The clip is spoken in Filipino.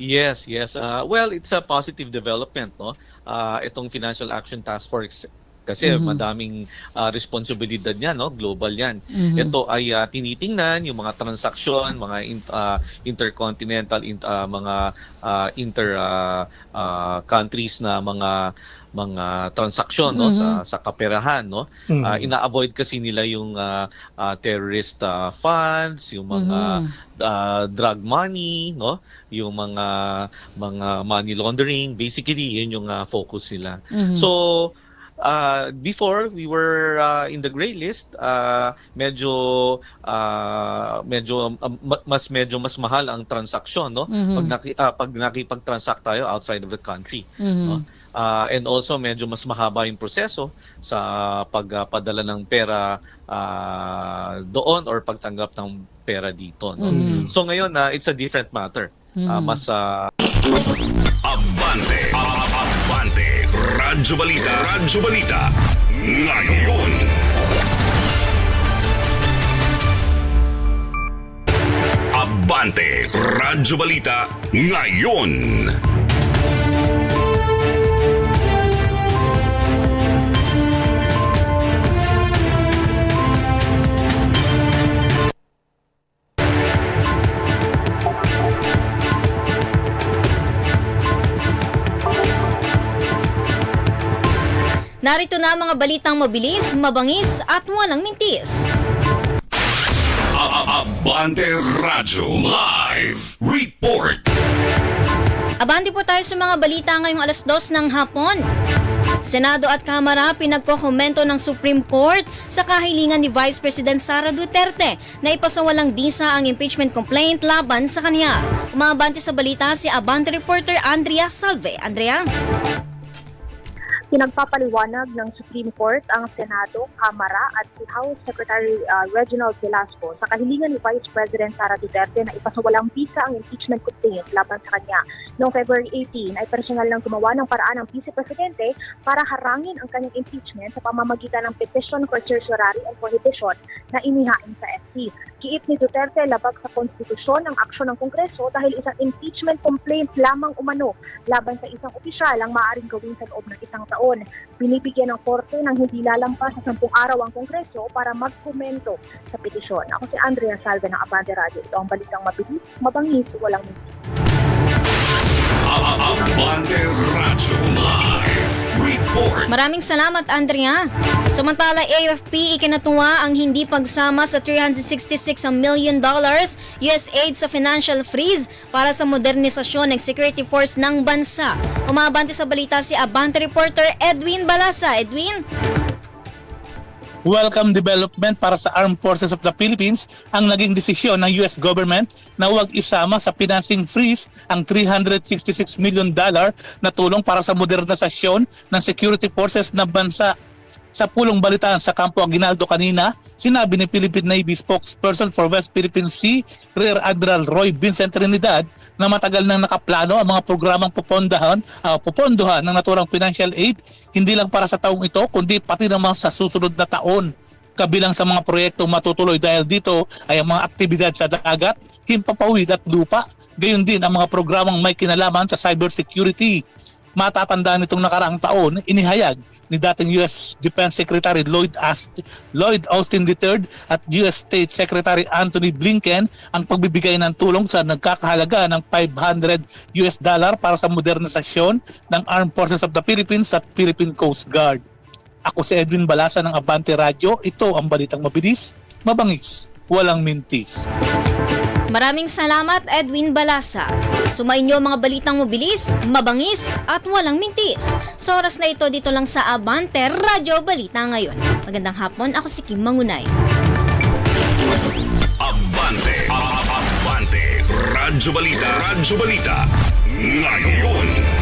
Yes, yes. Uh, well, it's a positive development, no? Uh, itong Financial Action Task Force kasi Mhm. madaming uh, responsibilidad niya, no? Global 'yan. Mhm. Ito ay uh, tinitingnan yung mga transaksyon, mga in- uh, intercontinental in- uh, mga uh, inter uh, uh, countries na mga mga transaksyon no sa sa kaperahan no Mm. Uh, ina-avoid kasi nila yung uh, uh, terrorist uh, funds yung mga Mhm. uh, drug money, no? Yung mga mga money laundering, basically yun yung uh, focus nila. Mhm. So uh, before we were uh, in the gray list, uh, medyo uh, medyo um, ma- mas medyo mas mahal ang transaksyon, no? Mhm. Pag naki, uh, pag nakipag-transact tayo outside of the country. Mhm. no? Uh, and also medyo mas mahaba yung proseso sa pagpadala ng pera uh, doon or pagtanggap ng pera dito. No? Mhm. So ngayon, uh, it's a different matter. Uh, Mhm. mas uh, Abante. Abante. Radyo Balita. Radyo Balita. Ngayon. Abante. Radyo Balita. Ngayon. Narito na mga balitang mabilis, mabangis at walang mintis. Abante Radyo Live Report. Abante po tayo sa mga balita ngayong alas dos ng hapon. Senado at Kamara pinagkokomento ng Supreme Court sa kahilingan ni Vice President Sara Duterte na ipasawalang bisa ang impeachment complaint laban sa kanya. Umabante sa balita si Abante reporter Andrea Salve. Andrea? Pinagpapaliwanag ng Supreme Court ang Senado, Kamara at si House Secretary uh, Reginald Velasco sa kahilingan ni Vice President Sara Duterte na ipasawalang visa ang impeachment complaint laban sa kanya. Noong February 18 ay personal lang gumawa ng paraan ng Vice Presidente para harangin ang kanyang impeachment sa pamamagitan ng petition for certiorari and prohibition na inihain sa SC. Kiit ni Duterte labag sa konstitusyon ang aksyon ng Kongreso dahil isang impeachment complaint lamang umano laban sa isang opisyal ang maaaring gawin sa loob ng isang taon. Binibigyan ng korte ng hindi lalampas sa sampung araw ang Kongreso para magkomento sa petisyon. Ako si Andrea Salve ng Abante Radio. Ito ang balitang mabilis, mabangis, walang mintis. Abante Radyo Live Report. Maraming salamat, Andrea. Samantala, AFP ikinatuwa ang hindi pagsama sa 366 million dollars US aid sa financial freeze para sa modernisasyon ng security force ng bansa. Umabante sa balita si Abante reporter Edwin Balasa. Edwin? Welcome development para sa Armed Forces of the Philippines ang naging desisyon ng US government na huwag isama sa financing freeze ang 366 million dollar na tulong para sa modernisasyon ng security forces ng bansa. Sa pulong balitaan sa Campo Aguinaldo kanina, sinabi ni Philippine Navy spokesperson for West Philippine Sea, Rear Admiral Roy Vincent Trinidad, na matagal nang nakaplano ang mga programang pupondahan, uh, pupondohan ng naturang financial aid hindi lang para sa taong ito kundi pati naman sa susunod na taon. Kabilang sa mga proyektong matutuloy dahil dito ay ang mga aktibidad sa dagat, himpapawid at lupa, gayon din ang mga programang may kinalaman sa cybersecurity. Matatandaan nitong nakaraang taon, inihayag ni dating US Defense Secretary Lloyd, Ast- Lloyd Austin III at US State Secretary Anthony Blinken ang pagbibigay ng tulong sa nagkakahalaga ng 500 US dollar para sa modernisasyon ng Armed Forces of the Philippines at Philippine Coast Guard. Ako si Edwin Balasa ng Abante Radio. Ito ang balitang mabilis, mabangis, walang mintis. Maraming salamat, Edwin Balasa. Sumainyo mga balitang mabilis, mabangis at walang mintis. Sa oras na ito dito lang sa Abante Radyo Balita ngayon. Magandang hapon, ako si Kim Mangunay. Abante. Abante. Radyo Balita. Radyo Balita. Ngayon.